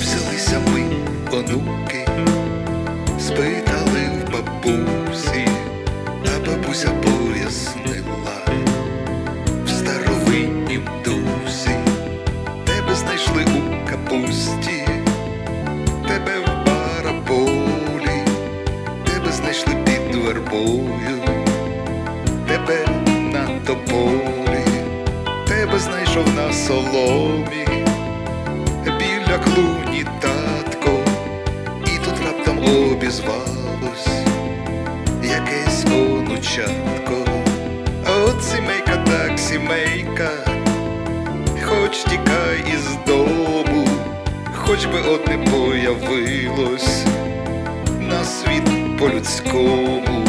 взялися ми, онуки, спитали в бабусі, а бабуся пояснила. В старовиннім дусі, тебе знайшли у капусті, тебе в бараболі, тебе знайшли під вербою, тебе на тополі, тебе знайшов на соломі біля клуні татко, і тут раптом обізвалось якесь онучатко. От сімейка, так сімейка, хоч тікай із дому, хоч би одне появилось на світ по-людському.